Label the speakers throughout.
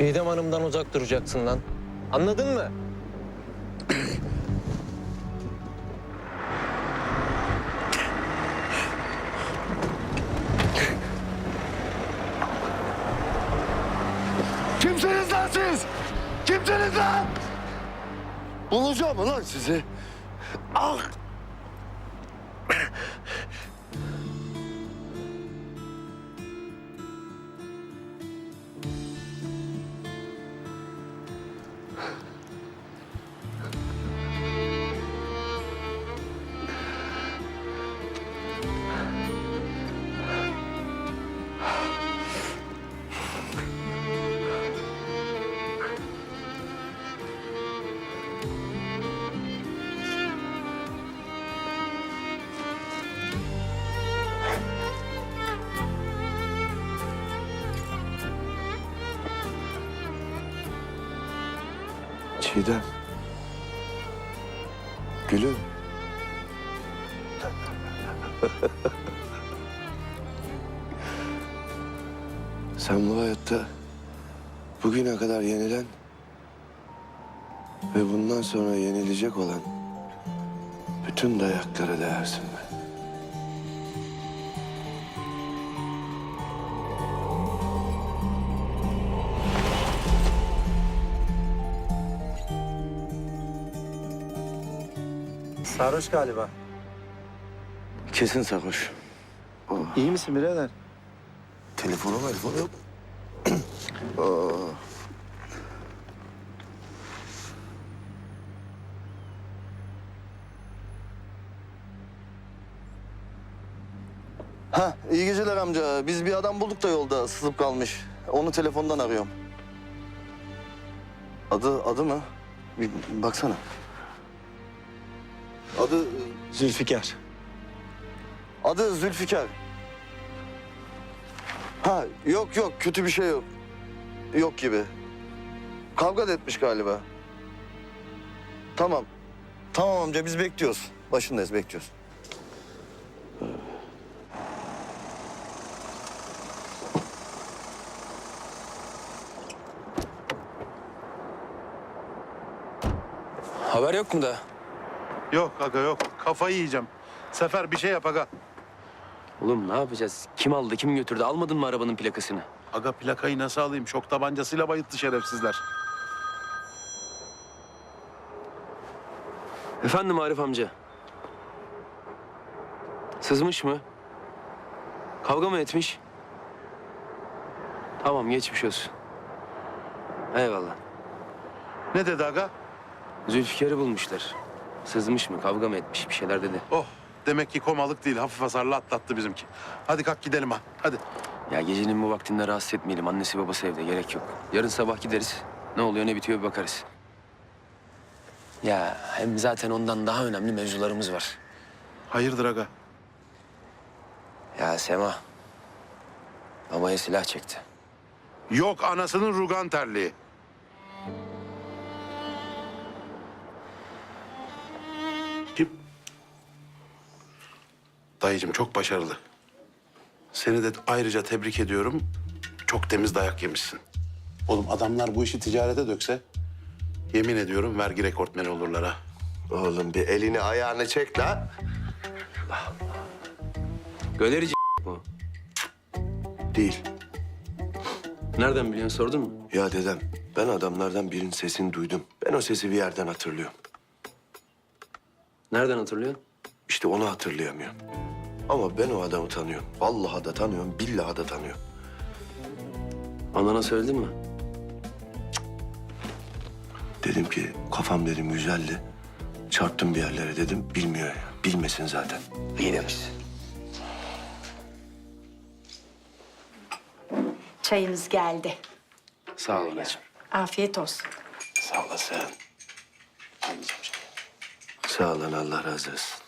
Speaker 1: Çiğdem Hanım'dan uzak duracaksın lan. Anladın mı?
Speaker 2: Kimsiniz lan siz? Kimsiniz lan? Bulacağım lan sizi. Ah! Çiğdem. Gülüm. Sen bu hayatta bugüne kadar yenilen ve bundan sonra yenilecek olan bütün dayaklara değersin be.
Speaker 3: Sarhoş galiba.
Speaker 2: Kesin sarhoş.
Speaker 3: İyi misin birader?
Speaker 2: Telefonu telefonu yok.
Speaker 4: Ha, iyi geceler amca. Biz bir adam bulduk da yolda sızıp kalmış. Onu telefondan arıyorum. Adı adı mı? Bir baksana. Adı
Speaker 3: Zülfikar.
Speaker 4: adı Zülfikar. Ha, yok yok kötü bir şey yok. Yok gibi. Kavga da etmiş galiba. Tamam. Tamam amca biz bekliyoruz. Başındayız bekliyoruz.
Speaker 1: Haber yok mu da?
Speaker 5: Yok aga yok. Kafayı yiyeceğim. Sefer bir şey yap aga.
Speaker 6: Oğlum ne yapacağız? Kim aldı, kim götürdü? Almadın mı arabanın plakasını?
Speaker 5: Aga plakayı nasıl alayım? Şok tabancasıyla bayılttı şerefsizler.
Speaker 6: Efendim Arif amca. Sızmış mı? Kavga mı etmiş? Tamam geçmiş olsun. Eyvallah.
Speaker 5: Ne dedi aga?
Speaker 6: Zülfikar'ı bulmuşlar. Sızmış mı, kavga mı etmiş bir şeyler dedi.
Speaker 5: Oh demek ki komalık değil. Hafif hasarlı atlattı bizimki. Hadi kalk gidelim ha. Hadi.
Speaker 6: Ya gecenin bu vaktinde rahatsız etmeyelim. Annesi babası evde gerek yok. Yarın sabah gideriz. Ne oluyor ne bitiyor bir bakarız. Ya hem zaten ondan daha önemli mevzularımız var.
Speaker 5: Hayırdır aga?
Speaker 6: Ya Sema. Babaya silah çekti.
Speaker 5: Yok anasının rugan terliği. Dayıcım çok başarılı. Seni de ayrıca tebrik ediyorum. Çok temiz dayak yemişsin. Oğlum adamlar bu işi ticarete dökse... ...yemin ediyorum vergi rekortmeni olurlar ha.
Speaker 2: Oğlum bir elini ayağını çek lan.
Speaker 6: Galerici bu.
Speaker 2: Değil.
Speaker 6: Nereden biliyorsun sordun mu?
Speaker 2: Ya dedem ben adamlardan birinin sesini duydum. Ben o sesi bir yerden hatırlıyorum.
Speaker 6: Nereden hatırlıyorsun?
Speaker 2: İşte onu hatırlayamıyorum. Ama ben o adamı tanıyorum. Vallahi da tanıyorum, billahi da tanıyorum.
Speaker 6: Anana söyledin mi?
Speaker 2: Dedim ki kafam dedim güzeldi. Çarptım bir yerlere dedim. Bilmiyor ya. Bilmesin zaten.
Speaker 6: İyi demişsin.
Speaker 7: Çayınız geldi.
Speaker 6: Sağ ol anacığım.
Speaker 7: Afiyet olsun.
Speaker 2: Sağ olasın. Sağ olun Allah razı olsun.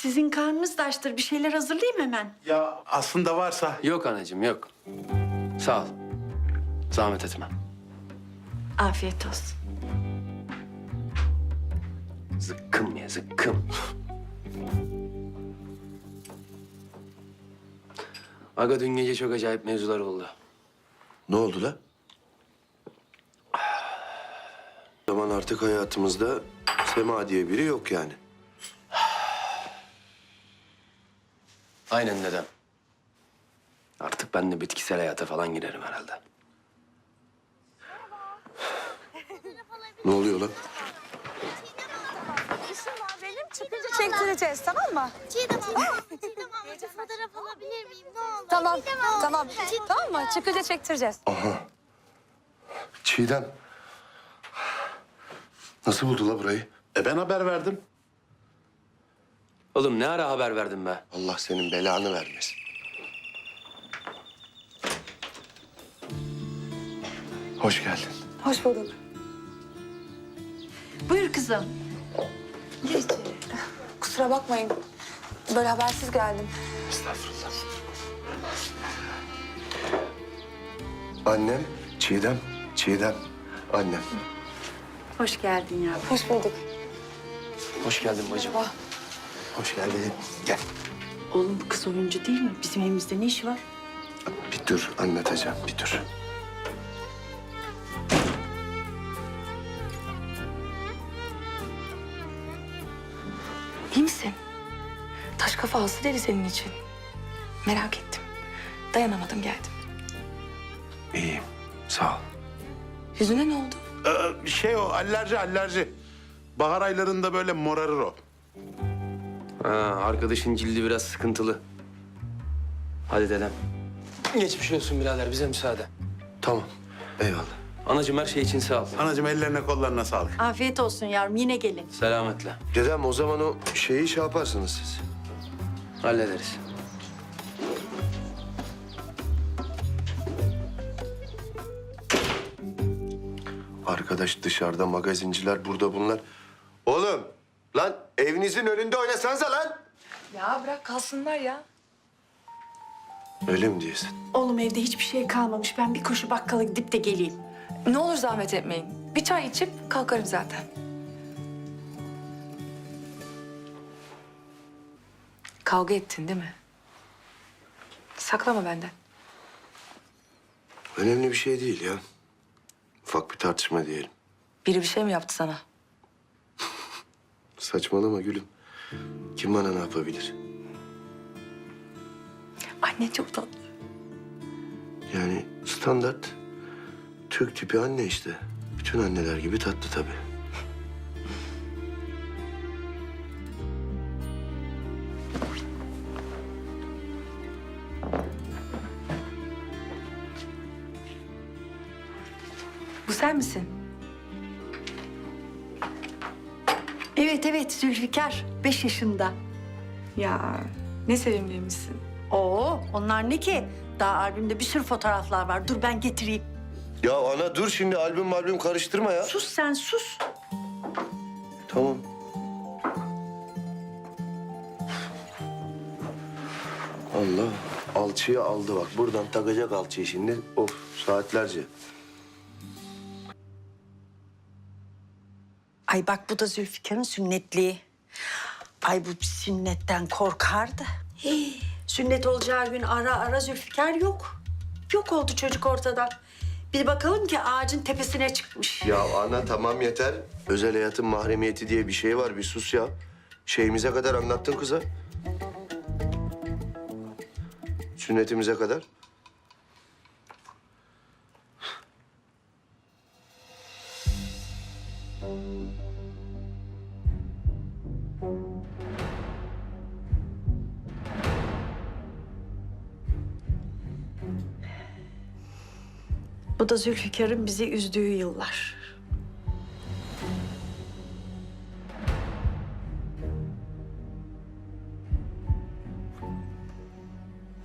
Speaker 7: Sizin karnınız da açtır. Bir şeyler hazırlayayım hemen.
Speaker 5: Ya aslında varsa...
Speaker 6: Yok anacığım yok. Sağ ol. Zahmet etme.
Speaker 7: Afiyet olsun.
Speaker 6: Zıkkım ya zıkkım. Aga dün gece çok acayip mevzular oldu.
Speaker 2: Ne oldu la? O zaman artık hayatımızda Sema diye biri yok yani.
Speaker 6: Aynen dedem. Artık ben de bitkisel hayata falan girerim herhalde.
Speaker 2: Ne oluyor lan?
Speaker 8: İşim var benim çıkınca çektireceğiz tamam mı?
Speaker 9: Çiğdem abla, Çiğdem abla fotoğraf alabilir miyim? Ne olur.
Speaker 8: Tamam
Speaker 9: Çiğdem abla.
Speaker 8: tamam
Speaker 9: Çiğdem
Speaker 8: tamam mı? Çıkınca çektireceğiz.
Speaker 2: Çiğdem. Nasıl buldu la burayı?
Speaker 5: E ben haber verdim.
Speaker 6: Oğlum ne ara haber verdin be?
Speaker 2: Allah senin belanı vermesin. Hoş geldin.
Speaker 8: Hoş bulduk.
Speaker 7: Buyur kızım.
Speaker 8: Gir içeri. Kusura bakmayın. Böyle habersiz geldim.
Speaker 2: Estağfurullah. Annem, Çiğdem, Çiğdem, annem.
Speaker 7: Hoş geldin ya.
Speaker 8: Hoş bulduk.
Speaker 6: Hoş geldin bacım.
Speaker 8: Merhaba.
Speaker 2: Hoş geldin. Gel.
Speaker 7: Oğlum bu kız oyuncu değil mi? Bizim evimizde ne işi var?
Speaker 2: Bir dur anlatacağım, bir dur.
Speaker 8: İyi misin? Taş kafa hasta dedi senin için. Merak ettim. Dayanamadım geldim.
Speaker 2: İyiyim, sağ ol.
Speaker 8: Yüzüne ne oldu?
Speaker 5: Ee, şey o alerji alerji. Bahar aylarında böyle morarır o.
Speaker 6: Ha, arkadaşın cildi biraz sıkıntılı. Hadi dedem. Geçmiş olsun birader bize müsaade.
Speaker 2: Tamam, eyvallah.
Speaker 6: Anacığım her şey için sağ ol.
Speaker 5: Anacığım ellerine kollarına sağlık.
Speaker 7: Afiyet olsun yavrum yine gelin.
Speaker 6: Selametle.
Speaker 2: Dedem o zaman o şeyi şey yaparsınız siz.
Speaker 6: Hallederiz.
Speaker 2: Arkadaş dışarıda magazinciler, burada bunlar. Oğlum, lan evinizin önünde oynasanıza lan.
Speaker 8: Ya bırak kalsınlar ya.
Speaker 2: Öyle mi diyorsun?
Speaker 7: Oğlum evde hiçbir şey kalmamış. Ben bir koşu bakkala gidip de geleyim.
Speaker 8: Ne olur zahmet etmeyin. Bir çay içip kalkarım zaten. Kavga ettin değil mi? Saklama benden.
Speaker 2: Önemli bir şey değil ya. Ufak bir tartışma diyelim.
Speaker 8: Biri bir şey mi yaptı sana?
Speaker 2: Saçmalama gülüm. Kim bana ne yapabilir?
Speaker 8: Anne çok tatlı.
Speaker 2: Yani standart Türk tipi anne işte. Bütün anneler gibi tatlı tabii.
Speaker 8: Bu sen misin?
Speaker 7: Evet evet Zülfikar. Beş yaşında.
Speaker 8: Ya ne sevimliymişsin.
Speaker 7: Oo onlar ne ki? Daha albümde bir sürü fotoğraflar var. Dur ben getireyim.
Speaker 2: Ya ana dur şimdi albüm albüm karıştırma ya.
Speaker 7: Sus sen sus.
Speaker 2: Tamam. Allah alçıyı aldı bak. Buradan takacak alçıyı şimdi. Of saatlerce.
Speaker 7: Ay bak bu da Zülfikar'ın sünnetliği. Ay bu sünnetten korkardı. Hii, sünnet olacağı gün ara ara Zülfikar yok. Yok oldu çocuk ortadan. Bir bakalım ki ağacın tepesine çıkmış.
Speaker 2: Ya ana tamam yeter. Özel hayatın mahremiyeti diye bir şey var. Bir sus ya. Şeyimize kadar anlattın kıza. Sünnetimize kadar.
Speaker 7: Bu da Zülfikar'ın bizi üzdüğü yıllar.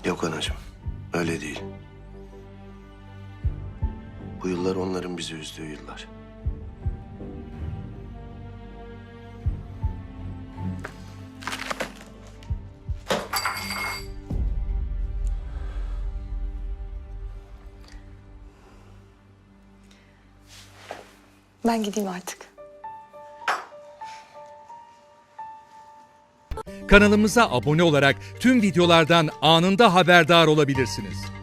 Speaker 2: Yok anacığım. Öyle değil. Bu yıllar onların bizi üzdüğü yıllar.
Speaker 8: Ben gideyim artık.
Speaker 10: Kanalımıza abone olarak tüm videolardan anında haberdar olabilirsiniz.